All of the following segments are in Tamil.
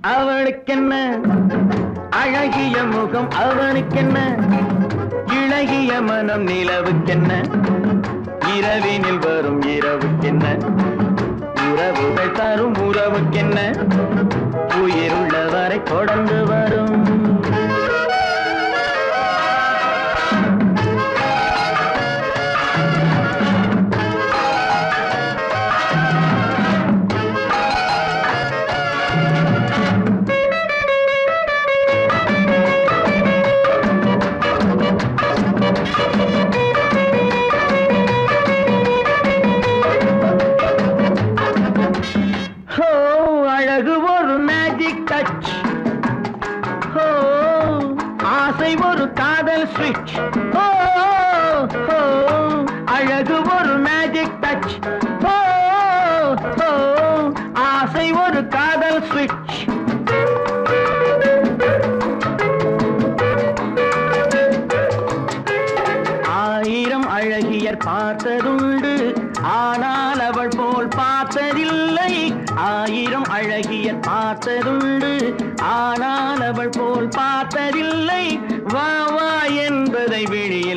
அவனுக்கென்ன அழகிய முகம் அவனுக்கென்ன? இழகிய மனம் நிலவுக்கென்ன? இரவினில் வரும் இரவு முதல் ஸ்விட்ச் ஹோ அழகு ஒரு மேஜிக் டச் ஹோ ஆசை ஒரு காதல் ஸ்விட்ச் ஆயிரம் அழகியர் பார்த்ததுண்டு. ஆனால் அவள் போல் பார்த்ததில்லை. ஆயிரம் அழகியர் பார்த்ததுண்டு. ஆனால் அவள் போல் பார்த்ததில்லை. வா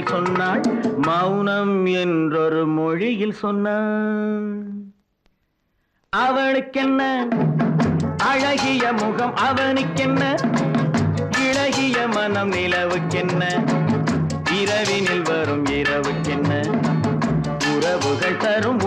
வெளியில் சொன்னாள் மௌனம் என்றொரு மொழியில் சொன்னாள் அவளுக்கென்ன அழகிய முகம் அவனுக்கென்ன? இளகிய மனம் நிலவுக்கென்ன? இரவினில் வரும் இரவுக்கென்ன? உறவுகள் தரும்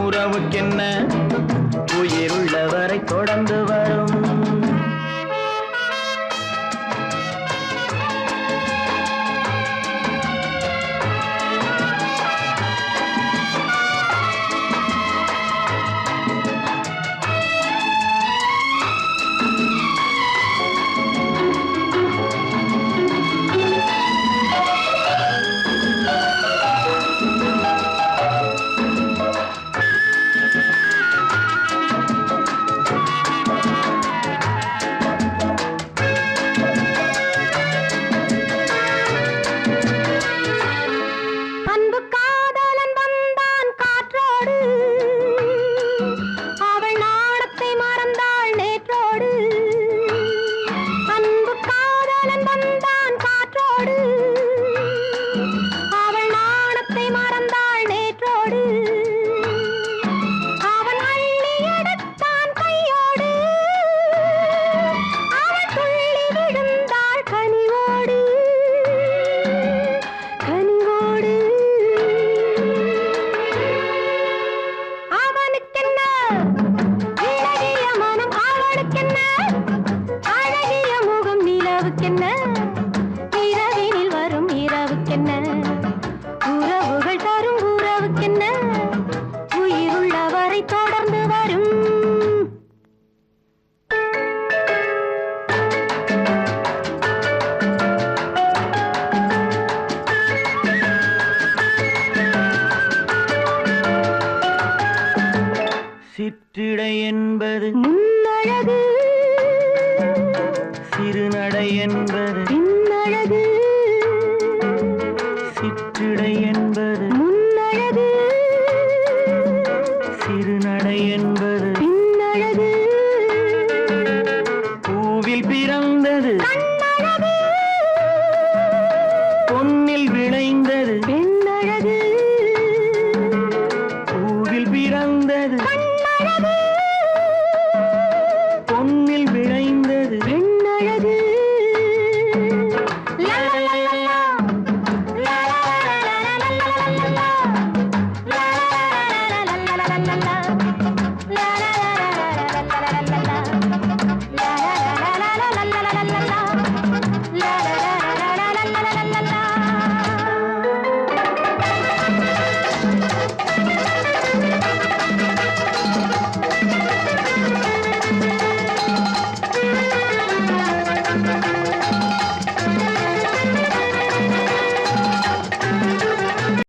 நிலவுக்கென்ன இரவினில் வரும் இரவுக்கென்ன உறவுகள் தரும் உறவுக்கென்ன உயிருள்ளவரை தொடர்ந்து வரும். சிற்றிடை என்பது முன்னழகு சிறுநடை என்பது சிற்றிடை என்பது